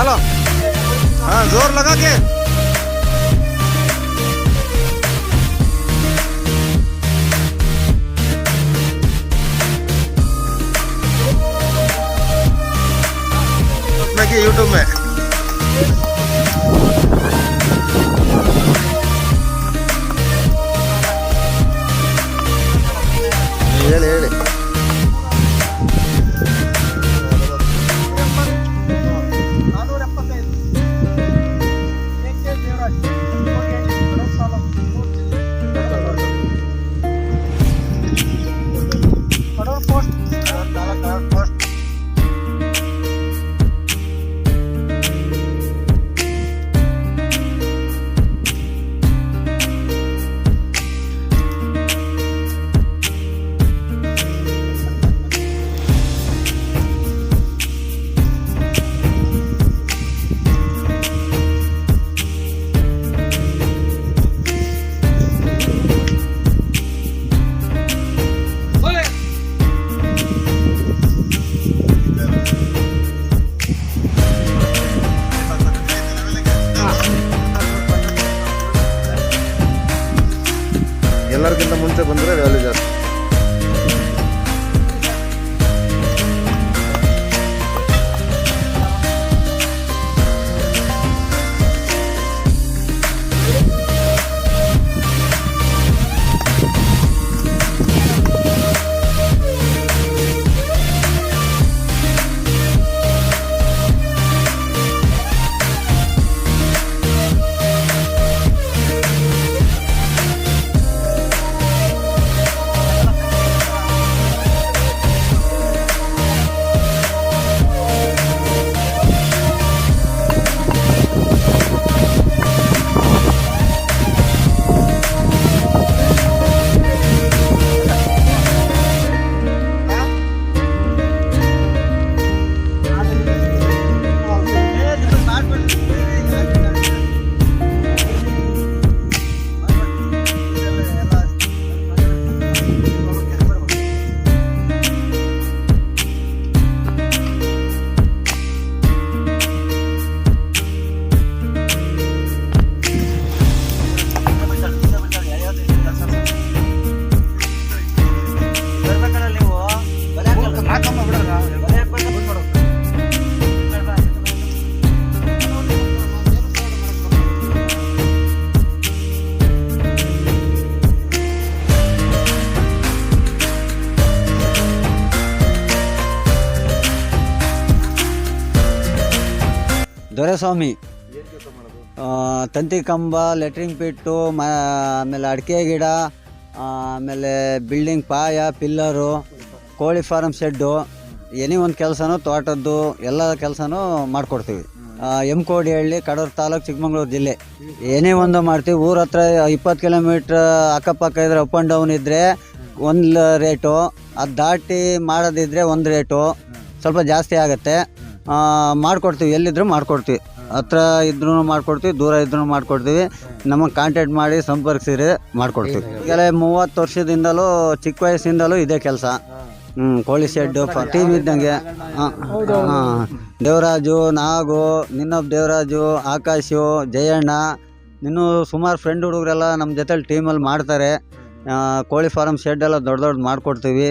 डालो हाँ ज़ोर लगा के। यूट्यूब में। ದೇವರಾಜ್ ಎಲ್ಲರಿಗಿಂತ ಮುಂಚೆ ಬಂದರೆ ವ್ಯಾಲ್ಯೂ ಜಾಸ್ತಿ. ದೊರೆಸ್ವಾಮಿ. ತಂತಿ ಕಂಬ ಲೆಟ್ರಿಂಗ್ ಪಿಟ್ಟು ಮ ಆಮೇಲೆ ಅಡಿಕೆ ಗಿಡ ಆಮೇಲೆ ಬಿಲ್ಡಿಂಗ್ ಪಾಯ ಪಿಲ್ಲರು ಕೋಳಿ ಫಾರಮ್ ಶೆಡ್ಡು ಎನಿ ಒಂದು ಕೆಲಸನೂ ತೋಟದ್ದು ಎಲ್ಲ ಕೆಲಸನೂ ಮಾಡಿಕೊಡ್ತೀವಿ. ಎಂ ಕೋಡಿಹಳ್ಳಿ ಕಡೂರು ತಾಲೂಕು ಚಿಕ್ಕಮಂಗ್ಳೂರು ಜಿಲ್ಲೆ. ಏನೇ ಒಂದು ಮಾಡ್ತೀವಿ. ಊರ ಹತ್ರ ಇಪ್ಪತ್ತು ಕಿಲೋಮೀಟ್ರ್ ಅಕ್ಕಪಕ್ಕ ಇದ್ರೆ ಅಪ್ ಆ್ಯಂಡ್ ಡೌನ್ ಇದ್ದರೆ ಒಂದು ರೇಟು ಅದು ದಾಟಿ ಮಾಡೋದಿದ್ರೆ ಒಂದು ರೇಟು ಸ್ವಲ್ಪ ಜಾಸ್ತಿ ಆಗುತ್ತೆ. ಮಾಡ್ಕೊಡ್ತೀವಿ. ಎಲ್ಲಿದ್ರೂ ಮಾಡಿಕೊಡ್ತೀವಿ. ಹತ್ರ ಇದ್ರೂ ಮಾಡಿಕೊಡ್ತೀವಿ ದೂರ ಇದ್ರೂ ಮಾಡಿಕೊಡ್ತೀವಿ. ನಮಗೆ ಕಾಂಟ್ಯಾಕ್ಟ್ ಮಾಡಿ ಸಂಪರ್ಕಿಸಿದ್ರೆ ಮಾಡಿಕೊಡ್ತೀವಿ. ಈಗಲೇ ಮೂವತ್ತು ವರ್ಷದಿಂದಲೂ ಚಿಕ್ಕ ವಯಸ್ಸಿಂದಲೂ ಇದೇ ಕೆಲಸ. ಹ್ಞೂ ಕೋಳಿ ಶೆಡ್ಡು ಟೀಮ್ ಇದ್ದಂಗೆ. ಹಾಂ ಹಾಂ. ದೇವರಾಜು ನಾಗು ನಿನ್ನೊಬ್ಬ ದೇವರಾಜು ಆಕಾಶು ಜಯಣ್ಣ ಇನ್ನೂ ಸುಮಾರು ಫ್ರೆಂಡ್ ಹುಡುಗರೆಲ್ಲ ನಮ್ಮ ಜೊತೆಲಿ ಟೀಮಲ್ಲಿ ಮಾಡ್ತಾರೆ. ಕೋಳಿ ಫಾರಮ್ ಶೆಡ್ ಎಲ್ಲ ದೊಡ್ಡ ದೊಡ್ಡ ಮಾಡ್ಕೊಡ್ತೀವಿ.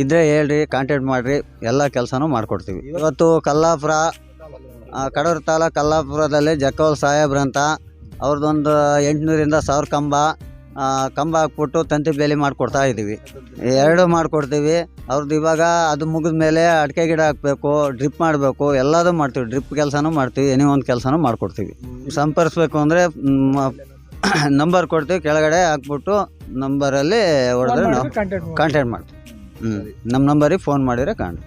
ಇದ್ರೆ ಹೇಳ್ರಿ ಕಾಂಟ್ಯಾಕ್ಟ್ ಮಾಡಿರಿ ಎಲ್ಲ ಕೆಲಸನೂ ಮಾಡ್ಕೊಡ್ತೀವಿ. ಇವತ್ತು ಕಲ್ಲಾಪುರ ಕಡೂರು ತಾಲೂಕು ಕಲ್ಲಾಪುರದಲ್ಲಿ ಜಕ್ಕವಲ್ ಸಾಹೇಬ್ರಂತ ಅಂತ ಅವ್ರದ್ದೊಂದು ಎಂಟುನೂರಿಂದ ಸಾವಿರ ಕಂಬ ಕಂಬ ಹಾಕ್ಬಿಟ್ಟು ತಂತಿ ಬೇಲಿ ಮಾಡಿಕೊಡ್ತಾ ಇದ್ದೀವಿ. ಎರಡು ಮಾಡಿಕೊಡ್ತೀವಿ. ಅವ್ರದ್ದು ಇವಾಗ ಅದು ಮುಗಿದ ಮೇಲೆ ಅಡಿಕೆ ಗಿಡ ಹಾಕಬೇಕು ಡ್ರಿಪ್ ಮಾಡಬೇಕು ಎಲ್ಲದೂ ಮಾಡ್ತೀವಿ. ಡ್ರಿಪ್ ಕೆಲಸನೂ ಮಾಡ್ತೀವಿ ಏನೇ ಒಂದು ಕೆಲಸನೂ ಮಾಡಿಕೊಡ್ತೀವಿ. ಸಂಪರ್ಸ್ಬೇಕು ಅಂದರೆ ನಂಬರ್ ಕೊಡ್ತೀವಿ ಕೆಳಗಡೆ ಹಾಕ್ಬಿಟ್ಟು ನಂಬರಲ್ಲಿ ಹೊಡೆದ್ರೆ ನಾವು ಕಾಂಟ್ಯಾಕ್ಟ್ ಮಾಡ್ತೀವಿ. ಹ್ಞೂ ನಮ್ಮ ನಂಬರಿಗೆ ಫೋನ್ ಮಾಡಿದ್ರೆ ಕಾಣ್.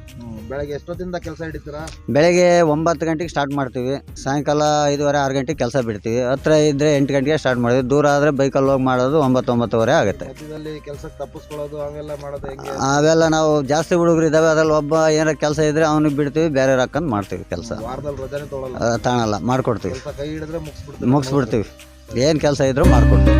ಬೆಳಗ್ಗೆ ಎಷ್ಟೊತ್ತಿಂದ ಕೆಲಸ ಹಿಡಿತೀರಾ? ಬೆಳಗ್ಗೆ ಒಂಬತ್ತು ಗಂಟೆಗೆ ಸ್ಟಾರ್ಟ್ ಮಾಡ್ತೀವಿ. ಸಾಯಂಕಾಲ ಐದುವರೆ ಆರು ಗಂಟೆಗೆ ಕೆಲಸ ಬಿಡ್ತೀವಿ. ಹತ್ರ ಇದ್ದರೆ ಎಂಟು ಗಂಟೆಗೆ ಸ್ಟಾರ್ಟ್ ಮಾಡ್ತೀವಿ. ದೂರ ಆದರೆ ಬೈಕಲ್ಲಿ ಹೋಗಿ ಮಾಡೋದು ಒಂಬತ್ತು ಒಂಬತ್ತುವರೆ ಆಗುತ್ತೆ. ಮಧ್ಯದಲ್ಲಿ ಕೆಲಸಕ್ಕೆ ತಪ್ಪಿಸ್ಕೊಳ್ಳೋದು ಅವೆಲ್ಲ ಮಾಡೋದು ಹೆಂಗೆ? ಅವೆಲ್ಲ ನಾವು ಜಾಸ್ತಿ ಹುಡುಗರು ಇದ್ದಾವೆ ಅದ್ರಲ್ಲಿ ಒಬ್ಬ ಏನಾರ ಕೆಲಸ ಇದ್ದರೆ ಅವನಿಗೆ ಬಿಡ್ತೀವಿ ಬೇರೆ ಹಾಕೊಂಡು ಮಾಡ್ತೀವಿ ಕೆಲಸ. ವಾರದಲ್ಲಿ ರಜಾನೆ ತೊಗೊಳಲ್ಲ. ತಾಣಲ್ಲ ಮಾಡ್ಕೊಡ್ತೀವಿ. ಕೆಲಸ ಕೈ ಹಿಡಿದ್ರೆ ಮುಗಿಸ್ಬಿಡ್ತೀವಿ. ಮುಗಿಸ್ಬಿಡ್ತೀವಿ. ಏನು ಕೆಲಸ ಇದ್ರೂ ಮಾಡ್ಕೊಡ್ತೀವಿ.